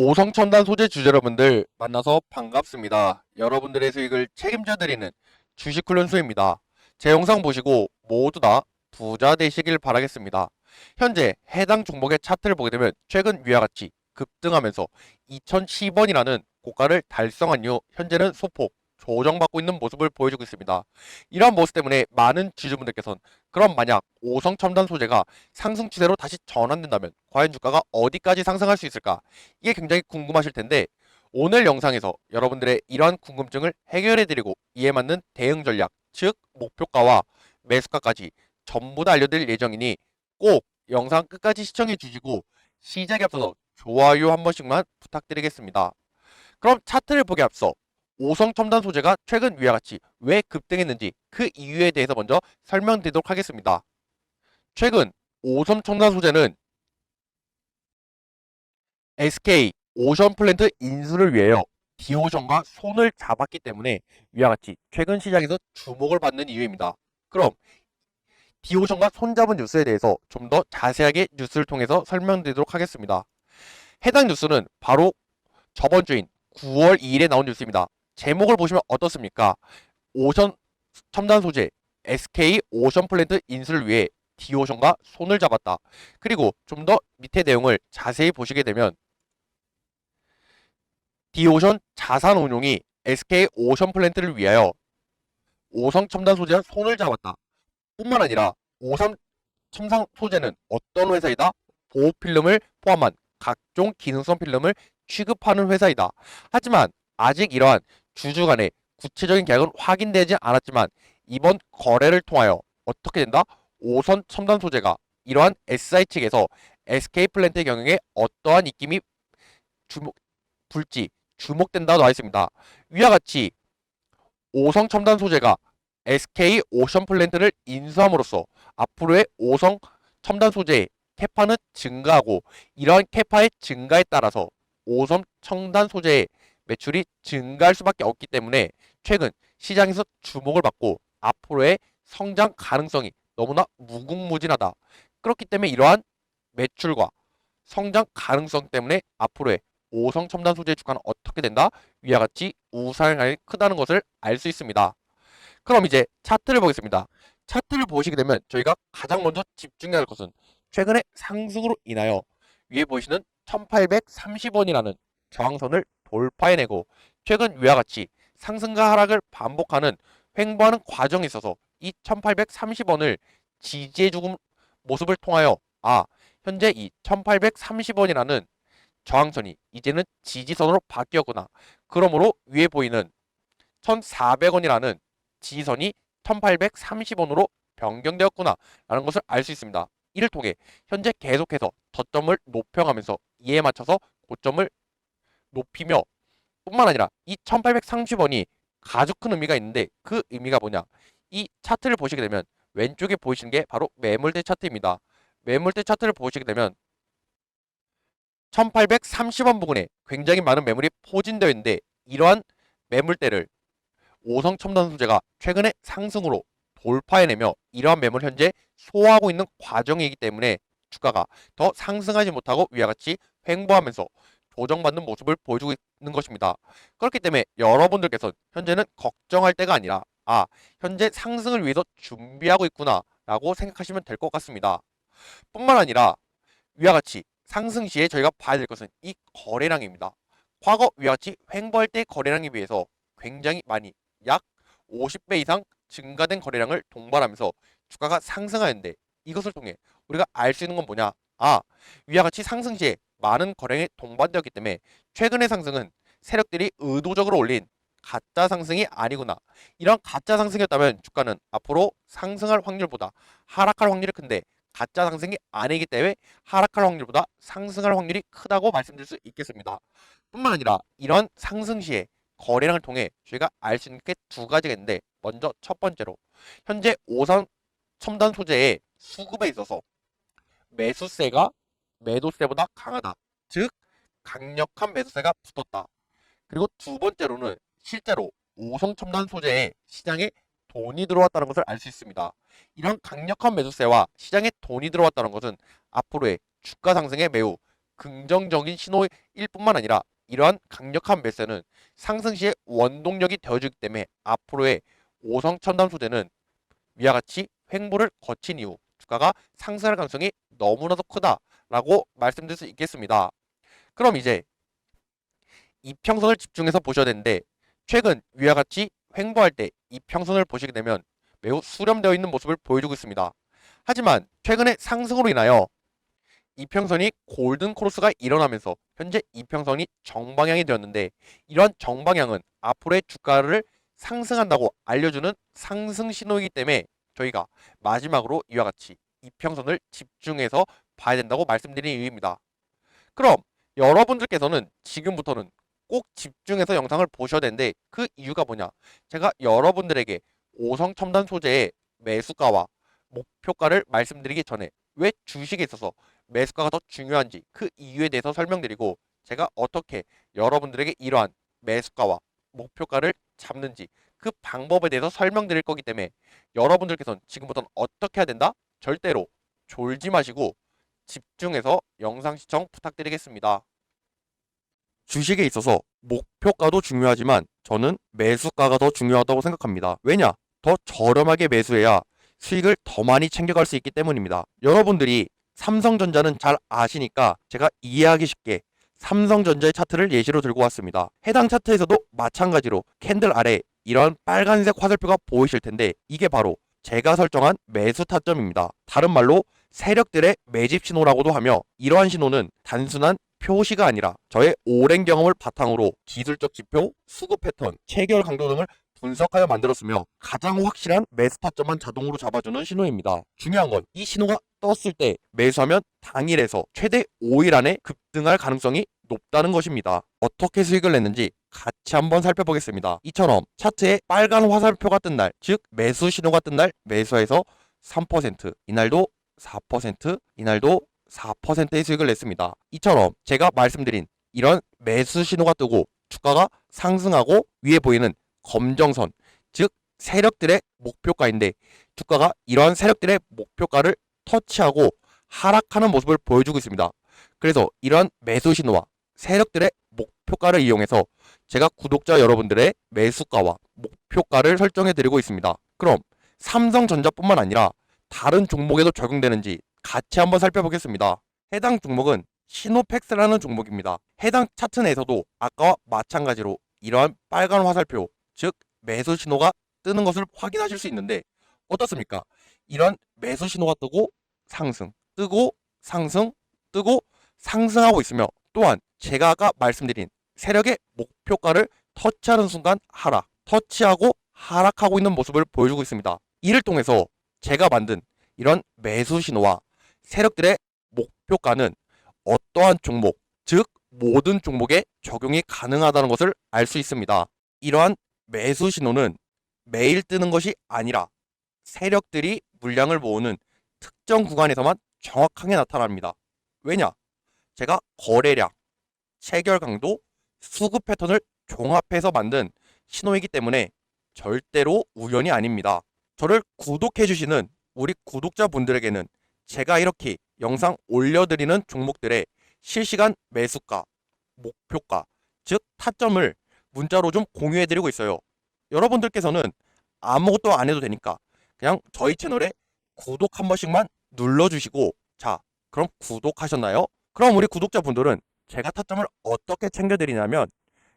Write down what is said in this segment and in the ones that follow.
오성첨단 소재 주주 여러분들 만나서 반갑습니다. 여러분들의 수익을 책임져 드리는 주식 훈련소입니다. 제 영상 보시고 모두 다 부자 되시길 바라겠습니다. 현재 해당 종목의 차트를 보게 되면 최근 위와 같이 급등하면서 2010원이라는 고가를 달성한 이후 현재는 소폭 조정받고 있는 모습을 보여주고 있습니다. 이러한 모습 때문에 많은 주주분들께서는 그럼 만약 오성첨단 소재가 상승 추세로 다시 전환된다면 과연 주가가 어디까지 상승할 수 있을까? 이게 굉장히 궁금하실 텐데 오늘 영상에서 여러분들의 이러한 궁금증을 해결해드리고 이에 맞는 대응 전략, 즉 목표가와 매수가까지 전부 다 알려드릴 예정이니 꼭 영상 끝까지 시청해 주시고 시작에 앞서서 좋아요 한 번씩만 부탁드리겠습니다. 그럼 차트를 보기 앞서 오성 첨단 소재가 최근 위와 같이 왜 급등했는지 그 이유에 대해서 먼저 설명드리도록 하겠습니다. 최근 오성 첨단 소재는 SK 오션 플랜트 인수를 위하여 디오션과 손을 잡았기 때문에 위와 같이 최근 시장에서 주목을 받는 이유입니다. 그럼 디오션과 손잡은 뉴스에 대해서 좀 더 자세하게 뉴스를 통해서 설명드리도록 하겠습니다. 해당 뉴스는 바로 저번 주인 9월 2일에 나온 뉴스입니다. 제목을 보시면 어떻습니까? 오션 첨단 소재 SK 오션 플랜트 인수를 위해 디오션과 손을 잡았다. 그리고 좀 더 밑에 내용을 자세히 보시게 되면 디오션 자산 운용이 SK 오션 플랜트를 위하여 오성 첨단 소재와 손을 잡았다. 뿐만 아니라 오성 첨단 소재는 어떤 회사이다? 보호 필름을 포함한 각종 기능성 필름을 취급하는 회사이다. 하지만 아직 이러한 주주 간의 구체적인 계약은 확인되지 않았지만 이번 거래를 통하여 어떻게 된다? 오선 첨단 소재가 이러한 SI 측에서 SK 플랜트 경영에 어떠한 입김이 주목, 불지 주목된다고 나와 있습니다. 위와 같이 오성 첨단 소재가 SK 오션 플랜트를 인수함으로써 앞으로의 오성 첨단 소재의 캐파는 증가하고 이러한 캐파의 증가에 따라서 오성 첨단 소재의 매출이 증가할 수밖에 없기 때문에 최근 시장에서 주목을 받고 앞으로의 성장 가능성이 너무나 무궁무진하다. 그렇기 때문에 이러한 매출과 성장 가능성 때문에 앞으로의 오성 첨단 소재 주가는 어떻게 된다? 위와 같이 우상향이 크다는 것을 알 수 있습니다. 그럼 이제 차트를 보겠습니다. 차트를 보시게 되면 저희가 가장 먼저 집중해야 할 것은 최근의 상승으로 인하여 위에 보시는 1830원이라는 저항선을 돌파해내고 최근 위와 같이 상승과 하락을 반복하는 횡보하는 과정에 있어서 이 1830원을 지지해 주는 모습을 통하여 아 현재 이 1830원이라는 저항선이 이제는 지지선으로 바뀌었구나. 그러므로 위에 보이는 1400원이라는 지지선이 1830원으로 변경되었구나 라는 것을 알 수 있습니다. 이를 통해 현재 계속해서 저점을 높여가면서 이에 맞춰서 고점을 높이며 뿐만 아니라 이 1830원이 아주 큰 의미가 있는데 그 의미가 뭐냐 이 차트를 보시게 되면 왼쪽에 보이시는 게 바로 매물대 차트입니다. 매물대 차트를 보시게 되면 1830원 부근에 굉장히 많은 매물이 포진되어 있는데 이러한 매물대를 오성 첨단 소재가 최근에 상승으로 돌파해내며 이러한 매물 현재 소화하고 있는 과정이기 때문에 주가가 더 상승하지 못하고 위와 같이 횡보하면서 조정받는 모습을 보여주고 있는 것입니다. 그렇기 때문에 여러분들께서 현재는 걱정할 때가 아니라 아 현재 상승을 위해서 준비하고 있구나 라고 생각하시면 될 것 같습니다. 뿐만 아니라 위와 같이 상승 시에 저희가 봐야 될 것은 이 거래량입니다. 과거 위와 같이 횡보할 때 거래량에 비해서 굉장히 많이 약 50배 이상 증가된 거래량을 동반하면서 주가가 상승하였는데 이것을 통해 우리가 알 수 있는 건 뭐냐? 아, 위와 같이 상승 시에 많은 거래량이 동반되었기 때문에 최근의 상승은 세력들이 의도적으로 올린 가짜 상승이 아니구나. 이런 가짜 상승이었다면 주가는 앞으로 상승할 확률보다 하락할 확률이 큰데 가짜 상승이 아니기 때문에 하락할 확률보다 상승할 확률이 크다고 말씀드릴 수 있겠습니다. 뿐만 아니라 이런 상승 시에 거래량을 통해 저희가 알 수 있는 게 두 가지가 있는데 먼저 첫 번째로 현재 오산 첨단 소재의 수급에 있어서 매수세가 매도세보다 강하다. 즉 강력한 매수세가 붙었다. 그리고 두 번째로는 실제로 오성 첨단 소재에 시장에 돈이 들어왔다는 것을 알 수 있습니다. 이런 강력한 매수세와 시장에 돈이 들어왔다는 것은 앞으로의 주가 상승에 매우 긍정적인 신호일 뿐만 아니라 이러한 강력한 매세는 상승 시에 원동력이 되어주기 때문에 앞으로의 오성 첨단 소재는 위와 같이 횡보를 거친 이후 주가가 상승할 가능성이 너무나도 크다 라고 말씀드릴 수 있겠습니다. 그럼 이제 이평선을 집중해서 보셔야 되는데 최근 위와 같이 횡보할 때 이평선을 보시게 되면 매우 수렴되어 있는 모습을 보여주고 있습니다. 하지만 최근의 상승으로 인하여 이평선이 골든 크로스가 일어나면서 현재 이평선이 정방향이 되었는데 이러한 정방향은 앞으로의 주가를 상승한다고 알려주는 상승 신호이기 때문에 저희가 마지막으로 이와 같이 이평선을 집중해서 봐야 된다고 말씀드린 이유입니다. 그럼 여러분들께서는 지금부터는 꼭 집중해서 영상을 보셔야 되는데 그 이유가 뭐냐? 제가 여러분들에게 오성 첨단 소재의 매수가와 목표가를 말씀드리기 전에 왜 주식에 있어서 매수가가 더 중요한지 그 이유에 대해서 설명드리고 제가 어떻게 여러분들에게 이러한 매수가와 목표가를 잡는지 그 방법에 대해서 설명드릴 거기 때문에 여러분들께서는 지금부터는 어떻게 해야 된다? 절대로 졸지 마시고 집중해서 영상 시청 부탁드리겠습니다. 주식에 있어서 목표가도 중요하지만 저는 매수가가 더 중요하다고 생각합니다. 왜냐? 더 저렴하게 매수해야 수익을 더 많이 챙겨갈 수 있기 때문입니다. 여러분들이 삼성전자는 잘 아시니까 제가 이해하기 쉽게 삼성전자의 차트를 예시로 들고 왔습니다. 해당 차트에서도 마찬가지로 캔들 아래 이런 빨간색 화살표가 보이실 텐데 이게 바로 제가 설정한 매수 타점입니다. 다른 말로 세력들의 매집 신호라고도 하며 이러한 신호는 단순한 표시가 아니라 저의 오랜 경험을 바탕으로 기술적 지표, 수급 패턴, 체결 강도 등을 분석하여 만들었으며 가장 확실한 매수 타점만 자동으로 잡아주는 신호입니다. 중요한 건 이 신호가 떴을 때 매수하면 당일에서 최대 5일 안에 급등할 가능성이 높다는 것입니다. 어떻게 수익을 냈는지 같이 한번 살펴보겠습니다. 이처럼 차트에 빨간 화살표가 뜬 날, 즉 매수 신호가 뜬 날 매수해서 3%, 이날도 4%, 이날도 4%의 수익을 냈습니다. 이처럼 제가 말씀드린 이런 매수 신호가 뜨고 주가가 상승하고 위에 보이는 검정선, 즉 세력들의 목표가인데 주가가 이러한 세력들의 목표가를 터치하고 하락하는 모습을 보여주고 있습니다. 그래서 이러한 매수 신호와 세력들의 목표가를 이용해서 제가 구독자 여러분들의 매수가와 목표가를 설정해 드리고 있습니다. 그럼 삼성전자뿐만 아니라 다른 종목에도 적용되는지 같이 한번 살펴보겠습니다. 해당 종목은 시노팩스라는 종목입니다. 해당 차트 내에서도 아까와 마찬가지로 이러한 빨간 화살표, 즉 매수 신호가 뜨는 것을 확인하실 수 있는데 어떻습니까? 이런 매수 신호가 뜨고 상승, 뜨고 상승, 뜨고 상승하고 있으며 또한 제가 아까 말씀드린 세력의 목표가를 터치하는 순간 하락, 터치하고 하락하고 있는 모습을 보여주고 있습니다. 이를 통해서 제가 만든 이런 매수 신호와 세력들의 목표가는 어떠한 종목, 즉 모든 종목에 적용이 가능하다는 것을 알 수 있습니다. 이러한 매수 신호는 매일 뜨는 것이 아니라 세력들이 물량을 모으는 특정 구간에서만 정확하게 나타납니다. 왜냐? 제가 거래량, 체결 강도, 수급 패턴을 종합해서 만든 신호이기 때문에 절대로 우연이 아닙니다. 저를 구독해 주시는 우리 구독자분들에게는 제가 이렇게 영상 올려드리는 종목들의 실시간 매수가, 목표가, 즉 타점을 문자로 좀 공유해드리고 있어요. 여러분들께서는 아무것도 안 해도 되니까 그냥 저희 채널에 구독 한 번씩만 눌러주시고 자 그럼 구독하셨나요? 그럼 우리 구독자분들은 제가 타점을 어떻게 챙겨드리냐면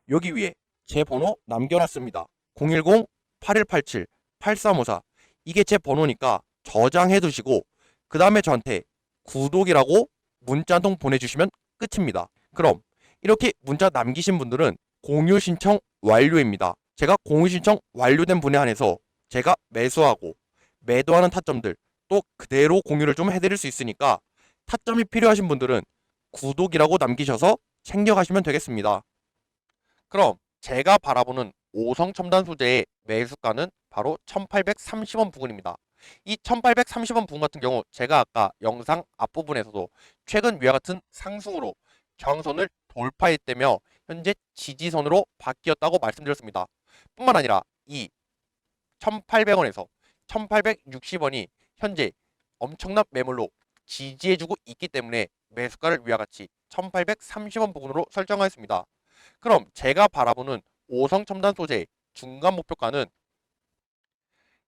여기 위에 제 번호 남겨놨습니다. 010-8187-8354 이게 제 번호니까 저장해 두시고 그 다음에 저한테 구독이라고 문자 한 통 보내주시면 끝입니다. 그럼 이렇게 문자 남기신 분들은 공유 신청 완료입니다. 제가 공유 신청 완료된 분에 한해서 제가 매수하고 매도하는 타점들 또 그대로 공유를 좀 해드릴 수 있으니까 타점이 필요하신 분들은 구독이라고 남기셔서 챙겨가시면 되겠습니다. 그럼 제가 바라보는 오성 첨단 소재의 매수가는 바로 1830원 부근입니다. 이 1830원 부분 같은 경우 제가 아까 영상 앞부분에서도 최근 위와 같은 상승으로 경선을 돌파했다며 현재 지지선으로 바뀌었다고 말씀드렸습니다. 뿐만 아니라 이 1800원에서 1860원이 현재 엄청난 매물로 지지해주고 있기 때문에 매수가를 위와 같이 1830원 부근으로 설정하였습니다. 그럼 제가 바라보는 5성 첨단 소재의 중간 목표가는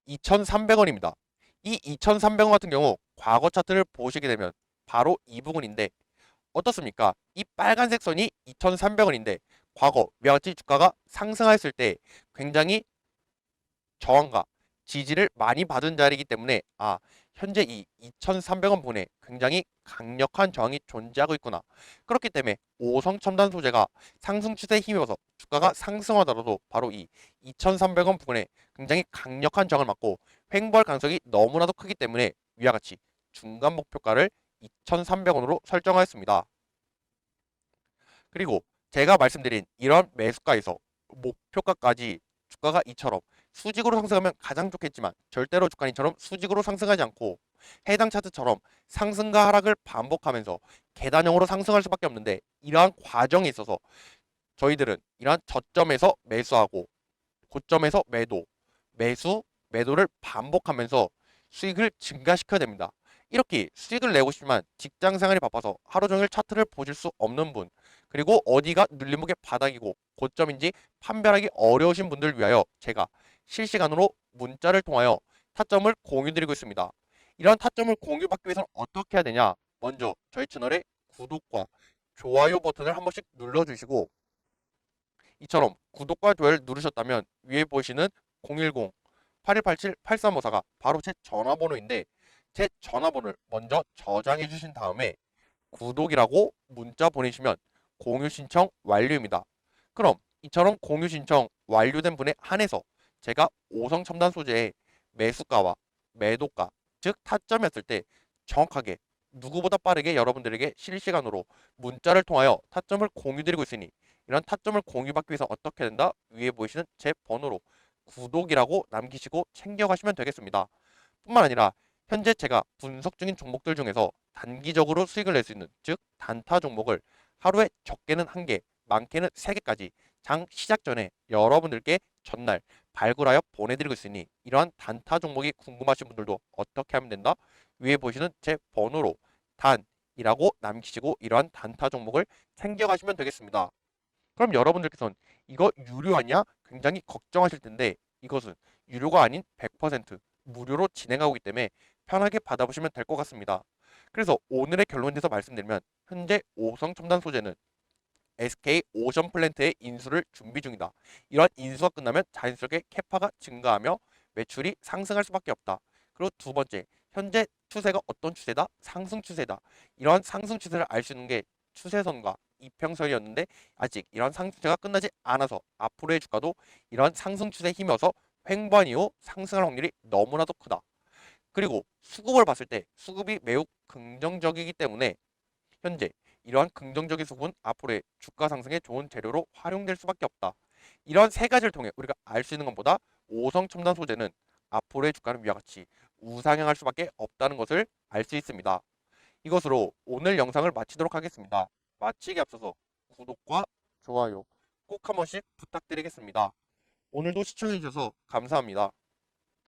2,300원입니다. 이 2,300원 같은 경우 과거 차트를 보시게 되면 바로 이 부분인데 어떻습니까? 이 빨간색 선이 2,300원인데 과거 같이 주가가 상승했을 때 굉장히 저항과 지지를 많이 받은 자리이기 때문에 아 현재 이 2,300원 부분에 굉장히 강력한 저항이 존재하고 있구나. 그렇기 때문에 5성 첨단 소재가 상승 추세에 힘입어서 주가가 상승하더라도 바로 이 2,300원 부분에 굉장히 강력한 저항을 맞고 횡보할 가능성이 너무나도 크기 때문에 위와 같이 중간 목표가를 2,300원으로 설정하였습니다. 그리고 제가 말씀드린 이런 매수가에서 목표가까지 주가가 이처럼 수직으로 상승하면 가장 좋겠지만 절대로 주가는 이처럼 수직으로 상승하지 않고 해당 차트처럼 상승과 하락을 반복하면서 계단형으로 상승할 수밖에 없는데 이러한 과정에 있어서 저희들은 이러한 저점에서 매수하고 고점에서 매도, 매수, 매도를 반복하면서 수익을 증가시켜야 됩니다. 이렇게 수익을 내고 싶지만 직장 생활이 바빠서 하루 종일 차트를 보실 수 없는 분, 그리고 어디가 눌림목의 바닥이고 고점인지 판별하기 어려우신 분들을 위하여 제가 실시간으로 문자를 통하여 타점을 공유드리고 있습니다. 이런 타점을 공유받기 위해서는 어떻게 해야 되냐? 먼저 저희 채널의 구독과 좋아요 버튼을 한 번씩 눌러주시고 이처럼 구독과 좋아요를 누르셨다면 위에 보이시는 010-8187-8354가 바로 제 전화번호인데 제 전화번호를 먼저 저장해 주신 다음에 구독이라고 문자 보내시면 공유 신청 완료입니다. 그럼 이처럼 공유 신청 완료된 분에 한해서 제가 5성 첨단 소재의 매수가와 매도가 즉 타점이었을 때 정확하게 누구보다 빠르게 여러분들에게 실시간으로 문자를 통하여 타점을 공유드리고 있으니 이런 타점을 공유받기 위해서 어떻게 된다? 위에 보이시는 제 번호로 구독이라고 남기시고 챙겨가시면 되겠습니다. 뿐만 아니라 현재 제가 분석 중인 종목들 중에서 단기적으로 수익을 낼 수 있는 즉 단타 종목을 하루에 적게는 한 개, 많게는 세 개까지 장 시작 전에 여러분들께 전날 발굴하여 보내드리고 있으니 이러한 단타 종목이 궁금하신 분들도 어떻게 하면 된다? 위에 보시는 제 번호로 단이라고 남기시고 이러한 단타 종목을 챙겨가시면 되겠습니다. 그럼 여러분들께서는 이거 유료 아니야? 굉장히 걱정하실 텐데 이것은 유료가 아닌 100% 무료로 진행하고 있기 때문에 편하게 받아보시면 될 것 같습니다. 그래서 오늘의 결론에 대해서 말씀드리면 현재 5성 첨단 소재는 SK 오션 플랜트의 인수를 준비 중이다. 이러한 인수가 끝나면 자연스럽게 캐파가 증가하며 매출이 상승할 수밖에 없다. 그리고 두 번째, 현재 추세가 어떤 추세다? 상승 추세다. 이러한 상승 추세를 알 수 있는 게 추세선과 이평선이었는데 아직 이런 상승 추세가 끝나지 않아서 앞으로의 주가도 이런 상승 추세에 힘여서 횡보한 이후 상승할 확률이 너무나도 크다. 그리고 수급을 봤을 때 수급이 매우 긍정적이기 때문에 현재 이러한 긍정적인 수급은 앞으로의 주가 상승에 좋은 재료로 활용될 수밖에 없다. 이런 세 가지를 통해 우리가 알 수 있는 것보다 5성 첨단 소재는 앞으로의 주가는 위와 같이 우상향할 수밖에 없다는 것을 알 수 있습니다. 이것으로 오늘 영상을 마치도록 하겠습니다. 마치기 앞서서 구독과 좋아요 꼭 한 번씩 부탁드리겠습니다. 오늘도 시청해주셔서 감사합니다.